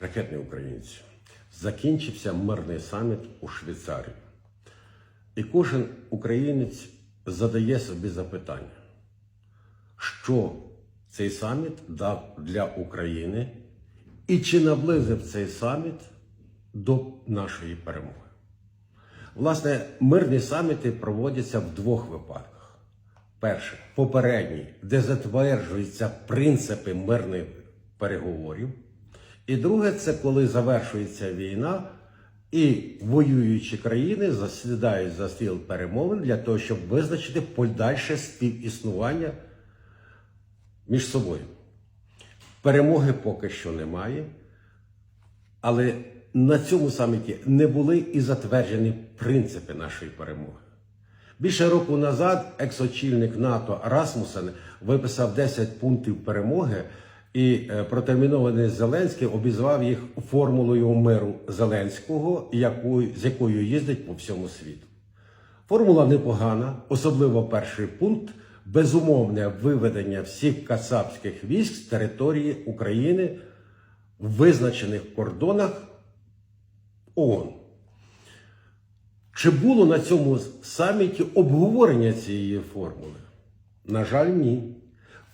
Ракетні українці. Закінчився мирний саміт у Швейцарії. І кожен українець задає собі запитання, що цей саміт дав для України і чи наблизив цей саміт до нашої перемоги. Власне, мирні саміти проводяться в двох випадках. Перше, попередній, де затверджуються принципи мирних переговорів. І друге, це коли завершується війна, і воюючі країни засідають за стіл перемовин для того, щоб визначити подальше співіснування між собою. Перемоги поки що немає, але на цьому саміті не були і затверджені принципи нашої перемоги. Більше року назад екс-очільник НАТО Расмусен виписав 10 пунктів перемоги, і е, протермінований Зеленський обізвав їх формулою миру Зеленського, яку, з якою їздить по всьому світу. Формула непогана, особливо перший пункт безумовне виведення всіх кацапських військ з території України в визначених кордонах ООН. Чи було на цьому саміті обговорення цієї формули? На жаль, ні.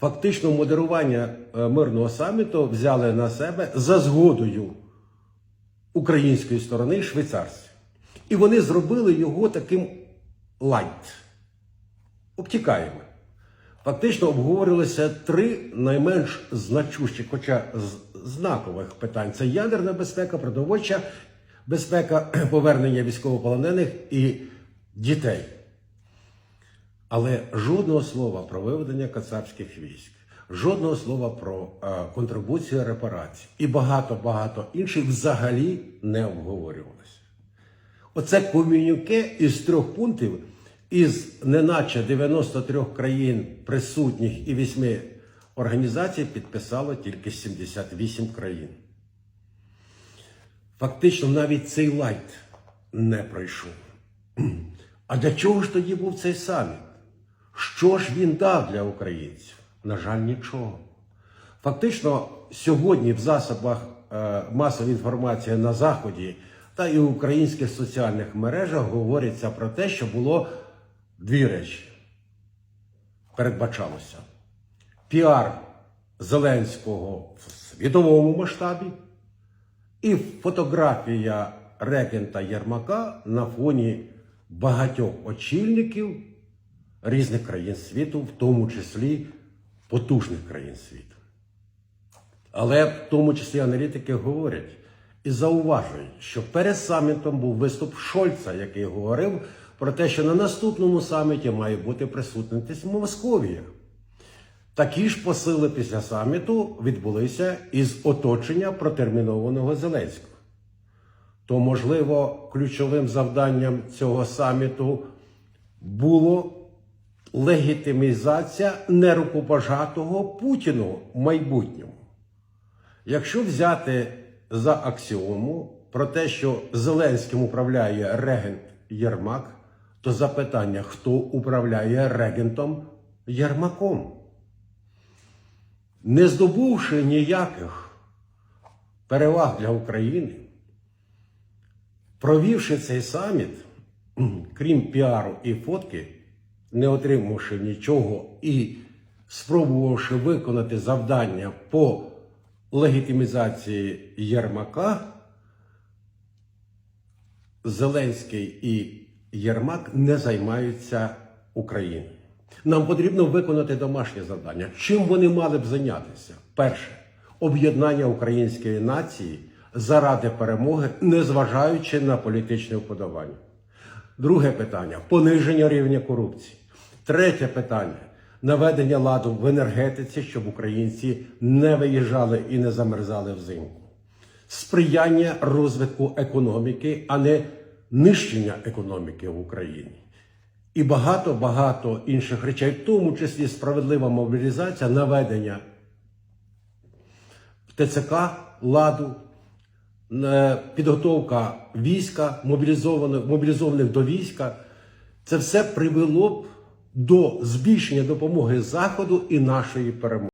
Фактично, модерування е, мирного саміту взяли на себе за згодою української сторони швейцарці. І вони зробили його таким лайт, обтікаємо. Фактично обговорювалися три найменш значущі, хоча знакових питань: це ядерна безпека, продовольча безпека, повернення військовополонених і дітей. Але жодного слова про виведення кацапських військ, жодного слова про е, контрибуцію репарацій і багато-багато інших взагалі не обговорювалося. Оце комюніке із трьох пунктів, із неначе 93 країн присутніх і 8 організацій підписало тільки 78 країн. Фактично навіть цей лайт не пройшов. А для чого ж тоді був цей саміт? Що ж він дав для українців? На жаль, нічого. Фактично, сьогодні в засобах е, масової інформації на Заході та і в українських соціальних мережах говориться про те, що було дві речі. Передбачалося піар Зеленського в світовому масштабі і фотографія регента Єрмака на фоні багатьох очільників різних країн світу, в тому числі потужних країн світу. Але в тому числі аналітики говорять і зауважують, що перед самітом був виступ Шольца, який говорив про те, що на наступному саміті має бути присутність Московія. Такі ж посили після саміту відбулися із оточення протермінованого Зеленського. То, можливо, ключовим завданням цього саміту було легітимізація нерукопожатого Путіну в майбутньому. Якщо взяти за аксіому про те, що Зеленським управляє регент Єрмак, то запитання, хто управляє регентом Єрмаком? Не здобувши ніяких переваг для України, провівши цей саміт, крім піару і фотки, не отримавши нічого і спробувавши виконати завдання по легітимізації Єрмака, Зеленський і Єрмак не займаються Україною. Нам потрібно виконати домашнє завдання. Чим вони мали б зайнятися? Перше об'єднання української нації заради перемоги, незважаючи на політичне вподобання. Друге питання пониження рівня корупції. Третє питання наведення ладу в енергетиці, щоб українці не виїжджали і не замерзали взимку. Сприяння розвитку економіки, а не нищення економіки в Україні. І багато-багато інших речей, в тому числі справедлива мобілізація, наведення ТЦК ладу, е, підготовка війська, мобілізованих, мобілізованих до війська. Це все привело б до збільшення допомоги Заходу і нашої перемоги.